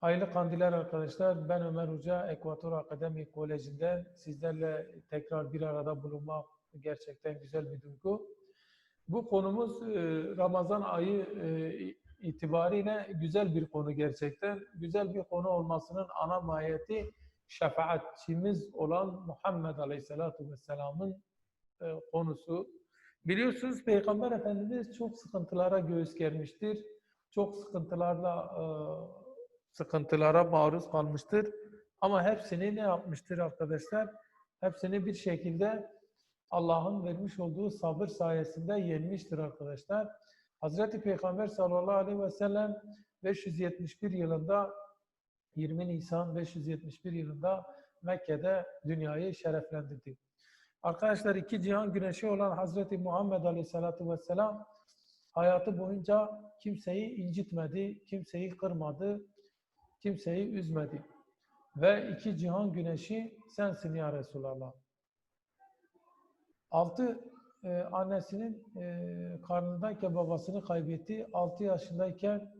Hayırlı kandiller arkadaşlar. Ben Ömer Hoca, Ekvator Akademi Koleji'nden sizlerle tekrar bir arada bulunmak gerçekten güzel bir duygu. Bu konumuz e, Ramazan ayı e, itibariyle güzel bir konu gerçekten. Güzel bir konu olmasının ana mahiyeti şefaatçimiz olan Muhammed Aleyhisselatü Vesselam'ın e, konusu. Biliyorsunuz Peygamber Efendimiz çok sıkıntılara göğüs germiştir. Çok sıkıntılarla sıkıntılara maruz kalmıştır. Ama hepsini ne yapmıştır arkadaşlar? Hepsini bir şekilde Allah'ın vermiş olduğu sabır sayesinde yenmiştir arkadaşlar. Hazreti Peygamber sallallahu aleyhi ve sellem 571 yılında 20 Nisan 571 yılında Mekke'de dünyayı şereflendirdi. Arkadaşlar iki cihan güneşi olan Hazreti Muhammed Aleyhisselatü Vesselam hayatı boyunca kimseyi incitmedi, kimseyi kırmadı, kimseyi üzmedi. Ve iki cihan güneşi sensin ya Resulallah. Altı e, annesinin e, karnındayken babasını kaybetti. Altı yaşındayken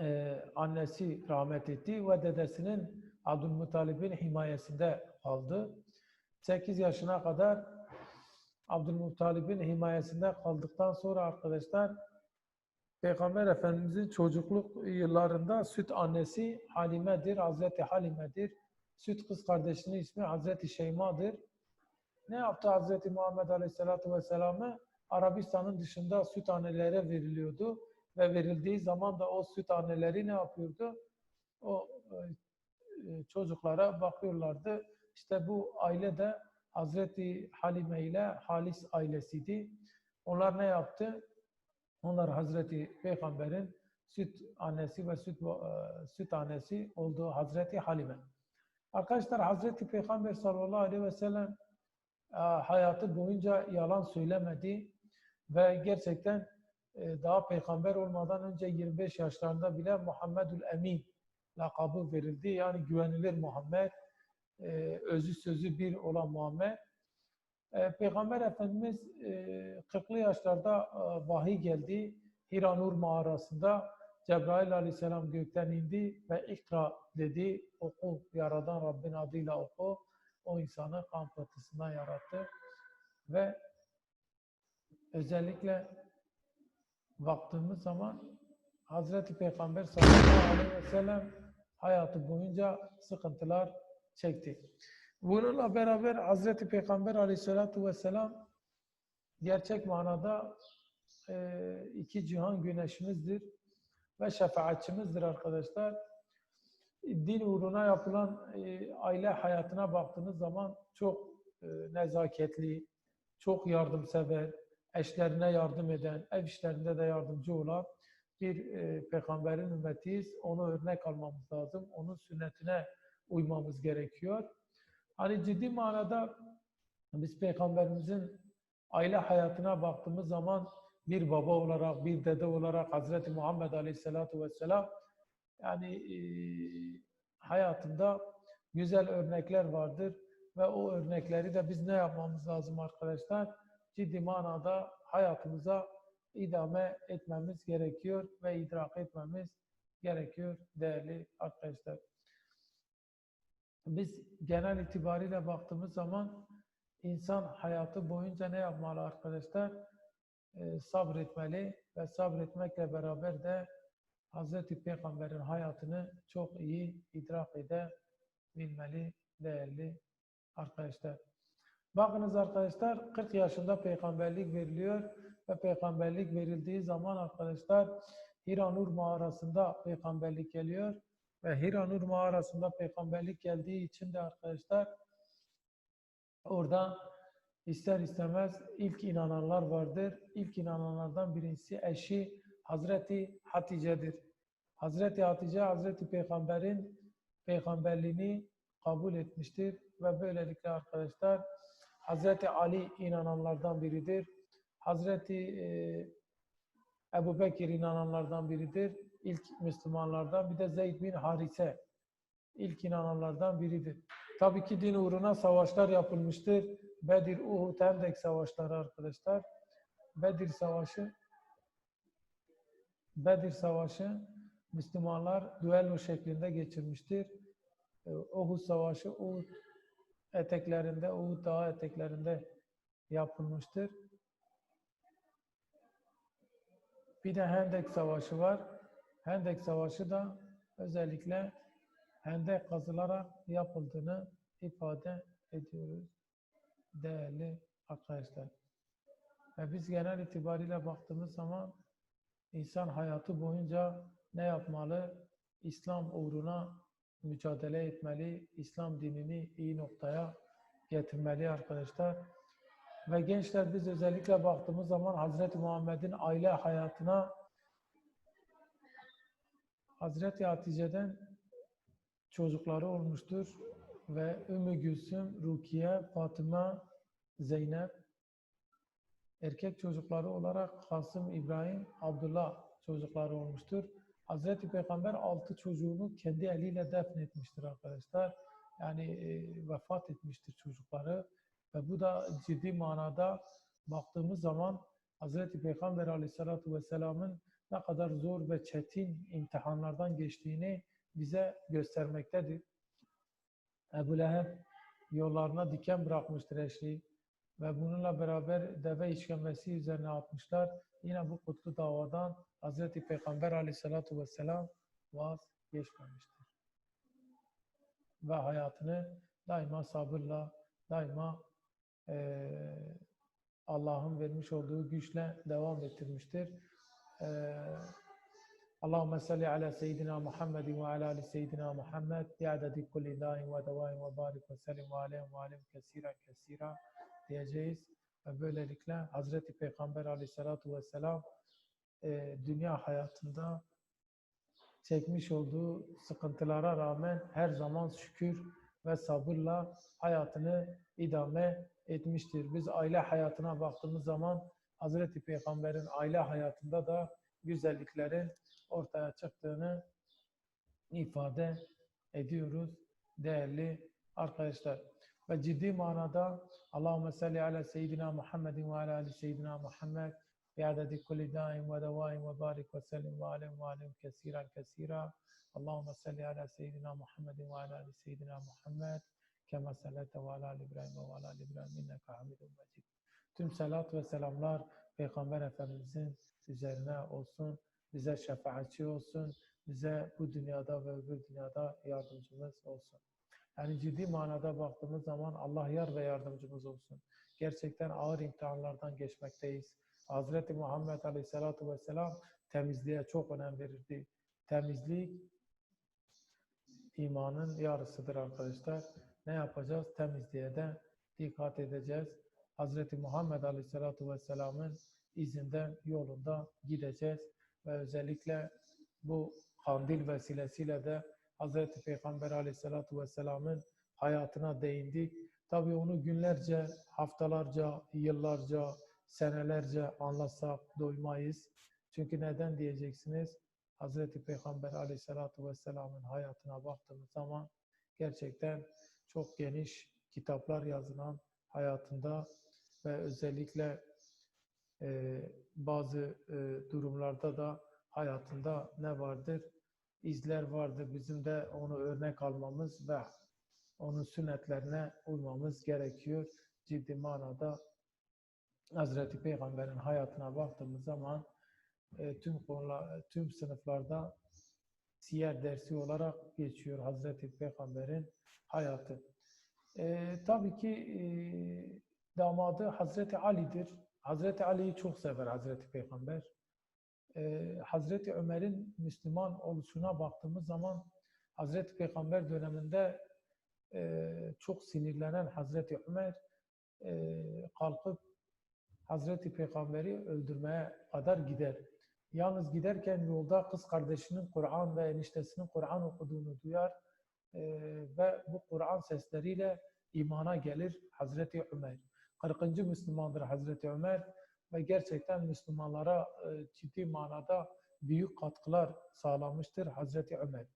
e, annesi rahmet etti ve dedesinin Abdülmuttalib'in himayesinde kaldı. Sekiz yaşına kadar Abdülmuttalib'in himayesinde kaldıktan sonra arkadaşlar Peygamber Efendimizin çocukluk yıllarında süt annesi Halime'dir, Hazreti Halime'dir. Süt kız kardeşinin ismi Hazreti Şeyma'dır. Ne yaptı Hazreti Muhammed Aleyhisselatü Vesselam'ı? Arabistan'ın dışında süt annelere veriliyordu. Ve verildiği zaman da o süt anneleri ne yapıyordu? O e, çocuklara bakıyorlardı. İşte bu aile de Hazreti Halime ile Halis ailesiydi. Onlar ne yaptı? Onlar Hazreti Peygamber'in süt annesi ve süt, e, süt annesi olduğu Hazreti Halime. Arkadaşlar Hazreti Peygamber sallallahu aleyhi ve sellem e, hayatı boyunca yalan söylemedi ve gerçekten e, daha peygamber olmadan önce 25 yaşlarında bile Muhammedül Emin lakabı verildi. Yani güvenilir Muhammed, özü sözü bir olan Muhammed. E, Peygamber Efendimiz e, 40'lı yaşlarda e, vahiy geldi. Hira Nur mağarasında Cebrail aleyhisselam gökten indi ve ikra dedi, oku, yaradan Rabbin adıyla oku. O insanı kan pıhtısından yarattı. Ve özellikle baktığımız zaman Hazreti Peygamber sallallahu aleyhi ve sellem hayatı boyunca sıkıntılar çekti. Bununla beraber Hazreti Peygamber aleyhissalatu vesselam gerçek manada e, iki cihan güneşimizdir ve şefaatçimizdir arkadaşlar. Din uğruna yapılan e, aile hayatına baktığınız zaman çok e, nezaketli, çok yardımsever, eşlerine yardım eden, ev işlerinde de yardımcı olan bir peygamberin ümmetiyiz. Onu örnek almamız lazım. Onun sünnetine uymamız gerekiyor. Hani ciddi manada biz Peygamberimizin aile hayatına baktığımız zaman bir baba olarak, bir dede olarak Hazreti Muhammed Aleyhisselatü Vesselam yani e, hayatında güzel örnekler vardır ve o örnekleri de biz ne yapmamız lazım arkadaşlar? Ciddi manada hayatımıza idame etmemiz gerekiyor ve idrak etmemiz gerekiyor değerli arkadaşlar biz genel itibariyle baktığımız zaman insan hayatı boyunca ne yapmalı arkadaşlar? Ee, sabretmeli ve sabretmekle beraber de Hz. Peygamber'in hayatını çok iyi idrak edebilmeli değerli arkadaşlar. Bakınız arkadaşlar 40 yaşında peygamberlik veriliyor ve peygamberlik verildiği zaman arkadaşlar Hiranur mağarasında peygamberlik geliyor ve Hira Nur mağarasında peygamberlik geldiği için de arkadaşlar orada ister istemez ilk inananlar vardır. İlk inananlardan birincisi eşi Hazreti Hatice'dir. Hazreti Hatice Hazreti Peygamber'in peygamberliğini kabul etmiştir ve böylelikle arkadaşlar Hazreti Ali inananlardan biridir. Hazreti e, Ebu Bekir inananlardan biridir ilk Müslümanlardan. Bir de Zeyd bin Harise ilk inananlardan biridir. Tabii ki din uğruna savaşlar yapılmıştır. Bedir, Uhud, Hendek savaşları arkadaşlar. Bedir Savaşı Bedir Savaşı Müslümanlar düello şeklinde geçirmiştir. E, Uhud Savaşı Uhud eteklerinde, Uhud Dağı eteklerinde yapılmıştır. Bir de Hendek Savaşı var. Hendek Savaşı da özellikle hendek kazılarak yapıldığını ifade ediyoruz değerli arkadaşlar. Ve biz genel itibariyle baktığımız zaman insan hayatı boyunca ne yapmalı? İslam uğruna mücadele etmeli, İslam dinini iyi noktaya getirmeli arkadaşlar. Ve gençler biz özellikle baktığımız zaman Hazreti Muhammed'in aile hayatına Hazreti Hatice'den çocukları olmuştur ve Ümmü Gülsüm, Rukiye, Fatıma, Zeynep erkek çocukları olarak Kasım, İbrahim, Abdullah çocukları olmuştur. Hazreti Peygamber altı çocuğunu kendi eliyle defnetmiştir arkadaşlar. Yani e, vefat etmiştir çocukları. Ve bu da ciddi manada baktığımız zaman Hazreti Peygamber Aleyhisselatü Vesselam'ın ne kadar zor ve çetin imtihanlardan geçtiğini bize göstermektedir. Ebu Leheb yollarına diken bırakmıştır eşliği ve bununla beraber deve işkembesi üzerine atmışlar. Yine bu kutlu davadan Hazreti Peygamber Aleyhisselatü Vesselam vazgeçmemiştir. Ve hayatını daima sabırla, daima eee, Allah'ın vermiş olduğu güçle devam ettirmiştir. Ee, Allahümme salli ala seyyidina Muhammed ve ala ali seyyidina Muhammed yadedi kulli daim ve devaim ve barik ve selim ve aleyhim ve aleyhim kesiren kesira diyeceğiz. Ve böylelikle Hazreti Peygamber aleyhissalatu vesselam e, dünya hayatında çekmiş olduğu sıkıntılara rağmen her zaman şükür ve sabırla hayatını idame etmiştir. Biz aile hayatına baktığımız zaman Hazreti Peygamber'in aile hayatında da güzelliklerin ortaya çıktığını ifade ediyoruz değerli arkadaşlar. Ve ciddi manada Allahümme salli ala seyyidina Muhammedin ve ala ali seyyidina Muhammed bi'adedi kulli daim ve devaim ve barik ve sellim ve alem ve alem kesiren kesira Allahümme salli ala seyyidina Muhammedin ve ala ali seyyidina Muhammed kema sallate ve ala ali İbrahim ve ala ali İbrahim inneke hamidun mecid. Tüm salat ve selamlar Peygamber Efendimizin üzerine olsun bize şefaatçi olsun, bize bu dünyada ve öbür dünyada yardımcımız olsun. Yani ciddi manada baktığımız zaman Allah yar ve yardımcımız olsun. Gerçekten ağır imtihanlardan geçmekteyiz. Hazreti Muhammed Aleyhisselatü Vesselam temizliğe çok önem verirdi. Temizlik imanın yarısıdır arkadaşlar. Ne yapacağız? Temizliğe de dikkat edeceğiz. Hazreti Muhammed Aleyhisselatü Vesselam'ın izinden, yolunda gideceğiz ve özellikle bu kandil vesilesiyle de Hazreti Peygamber Aleyhisselatü Vesselam'ın hayatına değindik. Tabii onu günlerce, haftalarca, yıllarca, senelerce anlatsak doymayız. Çünkü neden diyeceksiniz? Hazreti Peygamber Aleyhisselatü Vesselam'ın hayatına baktığımız zaman gerçekten çok geniş kitaplar yazılan hayatında ve özellikle e, bazı e, durumlarda da hayatında ne vardır? İzler vardır. Bizim de onu örnek almamız ve onun sünnetlerine uymamız gerekiyor. Ciddi manada Hazreti Peygamber'in hayatına baktığımız zaman e, tüm konular, tüm sınıflarda siyer dersi olarak geçiyor Hazreti Peygamber'in hayatı. E, tabii ki e, damadı Hazreti Ali'dir. Hazreti Ali'yi çok sever Hazreti Peygamber. Ee, Hazreti Ömer'in Müslüman oluşuna baktığımız zaman Hazreti Peygamber döneminde e, çok sinirlenen Hazreti Ömer e, kalkıp Hazreti Peygamber'i öldürmeye kadar gider. Yalnız giderken yolda kız kardeşinin Kur'an ve eniştesinin Kur'an okuduğunu duyar e, ve bu Kur'an sesleriyle imana gelir Hazreti Ömer. 40. Müslümandır Hazreti Ömer ve gerçekten Müslümanlara e, ciddi manada büyük katkılar sağlamıştır Hazreti Ömer.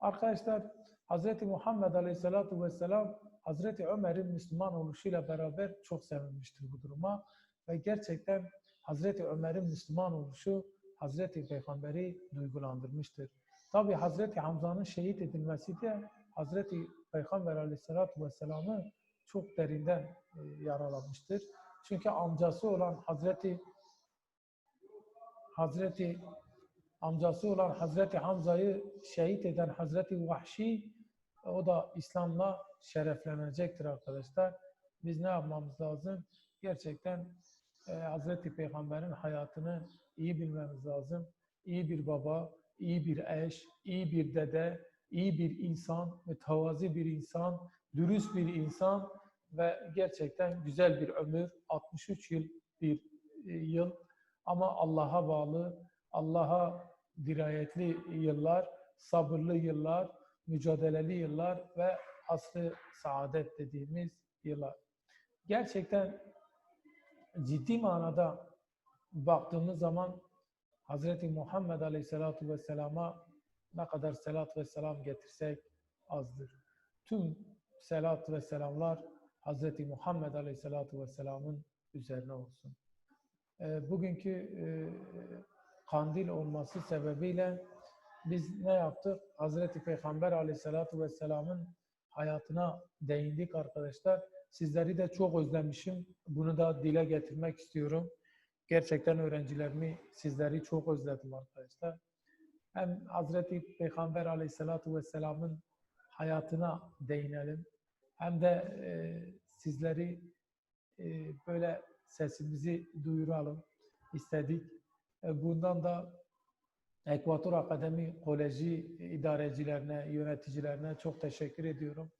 Arkadaşlar Hazreti Muhammed Aleyhisselatü Vesselam Hazreti Ömer'in Müslüman oluşuyla beraber çok sevinmiştir bu duruma ve gerçekten Hazreti Ömer'in Müslüman oluşu Hazreti Peygamber'i duygulandırmıştır. Tabi Hazreti Hamza'nın şehit edilmesi de Hazreti Peygamber Aleyhisselatü Vesselam'ı çok derinden e, yaralamıştır. Çünkü amcası olan Hazreti Hazreti amcası olan Hazreti Hamza'yı şehit eden Hazreti Vahşi o da İslam'la şereflenecektir arkadaşlar. Biz ne yapmamız lazım? Gerçekten e, Hazreti Peygamber'in hayatını iyi bilmemiz lazım. İyi bir baba, iyi bir eş, iyi bir dede, iyi bir insan, mütevazi bir insan, dürüst bir insan ve gerçekten güzel bir ömür, 63 yıl bir e, yıl ama Allah'a bağlı, Allah'a dirayetli yıllar, sabırlı yıllar, mücadeleli yıllar ve asrı saadet dediğimiz yıllar. Gerçekten ciddi manada baktığımız zaman Hz. Muhammed Aleyhisselatü Vesselam'a ne kadar selat ve selam getirsek azdır. Tüm selat ve selamlar Hz. Muhammed Aleyhisselatü Vesselam'ın üzerine olsun. E, bugünkü e, kandil olması sebebiyle biz ne yaptık? Hazreti Peygamber Aleyhisselatü Vesselam'ın hayatına değindik arkadaşlar. Sizleri de çok özlemişim. Bunu da dile getirmek istiyorum. Gerçekten öğrencilerimi, sizleri çok özledim arkadaşlar. Hem Hazreti Peygamber Aleyhisselatü Vesselam'ın hayatına değinelim. Hem de e, sizleri e, böyle sesimizi duyuralım istedik. E, bundan da Ekvator Akademi Koleji idarecilerine, yöneticilerine çok teşekkür ediyorum.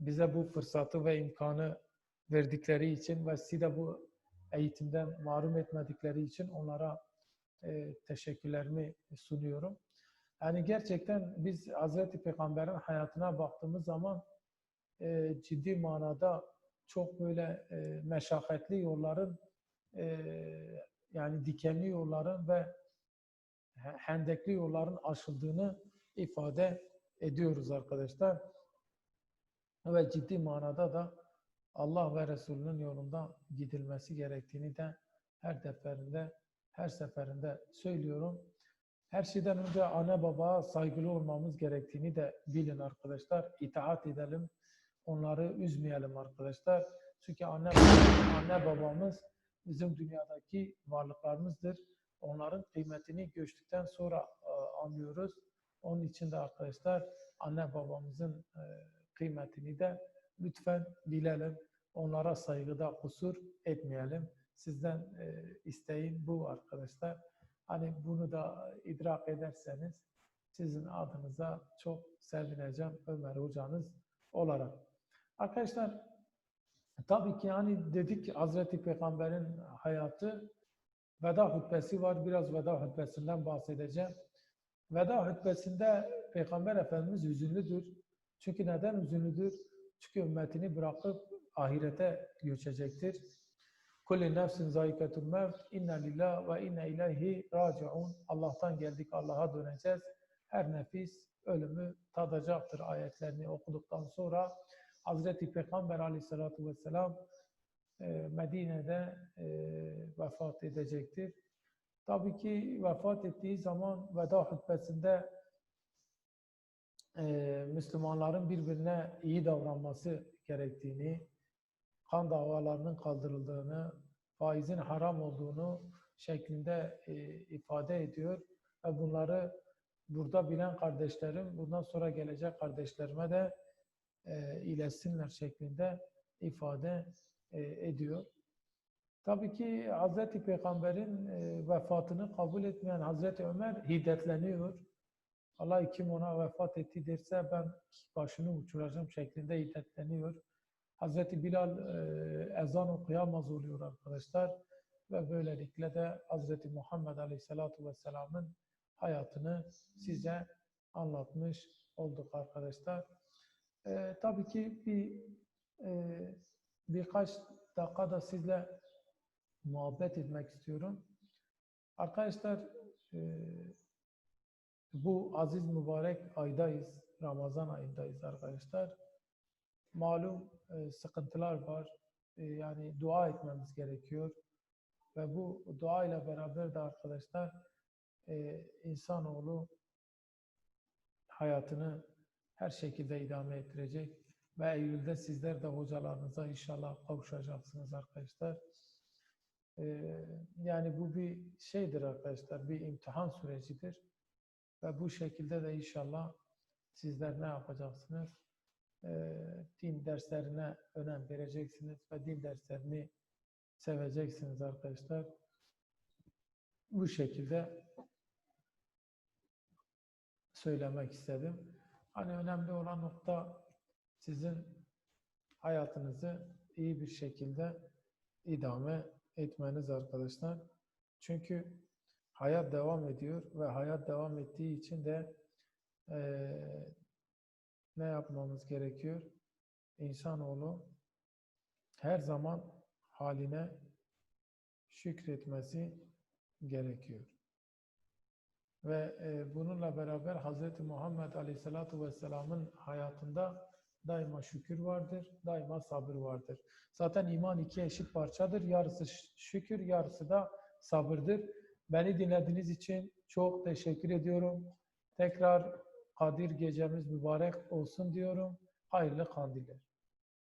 Bize bu fırsatı ve imkanı verdikleri için ve sizi de bu eğitimden mahrum etmedikleri için onlara e, teşekkürlerimi sunuyorum. Yani gerçekten biz Hazreti Peygamber'in hayatına baktığımız zaman e, ciddi manada çok böyle e, meşakkatli yolların e, yani dikenli yolların ve hendekli yolların aşıldığını ifade ediyoruz arkadaşlar. Ve ciddi manada da Allah ve Resulünün yolunda gidilmesi gerektiğini de her seferinde her seferinde söylüyorum. Her şeyden önce anne babaya saygılı olmamız gerektiğini de bilin arkadaşlar. İtaat edelim. Onları üzmeyelim arkadaşlar. Çünkü anne anne babamız bizim dünyadaki varlıklarımızdır. Onların kıymetini göçtükten sonra e, anlıyoruz. Onun için de arkadaşlar anne babamızın e, kıymetini de lütfen bilelim. Onlara saygıda kusur etmeyelim. Sizden e, isteğim bu arkadaşlar. Hani bunu da idrak ederseniz sizin adınıza çok sevineceğim Ömer hocanız olarak. Arkadaşlar tabii ki hani dedik Hazreti Peygamber'in hayatı veda hutbesi var. Biraz veda hutbesinden bahsedeceğim. Veda hutbesinde Peygamber Efendimiz üzünlüdür. Çünkü neden üzünlüdür? Çünkü ümmetini bırakıp ahirete göçecektir. Kulli nefsin zayikatul mevt. İnna lillah ve inna ileyhi raciun. Allah'tan geldik, Allah'a döneceğiz. Her nefis ölümü tadacaktır ayetlerini okuduktan sonra Hazreti Peygamber aleyhissalatu vesselam e, Medine'de e, vefat edecektir. Tabii ki vefat ettiği zaman veda hutbesinde e, Müslümanların birbirine iyi davranması gerektiğini, kan davalarının kaldırıldığını, faizin haram olduğunu şeklinde e, ifade ediyor. Ve bunları burada bilen kardeşlerim, bundan sonra gelecek kardeşlerime de e, iletsinler şeklinde ifade e, ediyor. Tabii ki Hazreti Peygamber'in e, vefatını kabul etmeyen Hazreti Ömer hiddetleniyor. Allah kim ona vefat etti derse ben başını uçuracağım şeklinde hiddetleniyor. Hazreti Bilal e, ezan okuyamaz oluyor arkadaşlar. Ve böylelikle de Hazreti Muhammed Aleyhisselatü Vesselam'ın hayatını size anlatmış olduk arkadaşlar. E, tabii ki bir e, birkaç dakikada sizle muhabbet etmek istiyorum. Arkadaşlar e, bu aziz mübarek aydayız. Ramazan ayındayız arkadaşlar. Malum e, sıkıntılar var. E, yani dua etmemiz gerekiyor. Ve bu dua ile beraber de arkadaşlar e, insanoğlu hayatını her şekilde idame ettirecek ve Eylül'de sizler de hocalarınıza inşallah kavuşacaksınız arkadaşlar. Ee, yani bu bir şeydir arkadaşlar, bir imtihan sürecidir. Ve bu şekilde de inşallah sizler ne yapacaksınız? Ee, din derslerine önem vereceksiniz ve din derslerini seveceksiniz arkadaşlar. Bu şekilde söylemek istedim. Hani önemli olan nokta sizin hayatınızı iyi bir şekilde idame etmeniz arkadaşlar. Çünkü hayat devam ediyor ve hayat devam ettiği için de eee, ne yapmamız gerekiyor? İnsanoğlu her zaman haline şükretmesi gerekiyor. Ve e, bununla beraber Hz. Muhammed Aleyhisselatü Vesselam'ın hayatında daima şükür vardır, daima sabır vardır. Zaten iman iki eşit parçadır. Yarısı şükür, yarısı da sabırdır. Beni dinlediğiniz için çok teşekkür ediyorum. Tekrar Kadir gecemiz mübarek olsun diyorum. Hayırlı kandiller.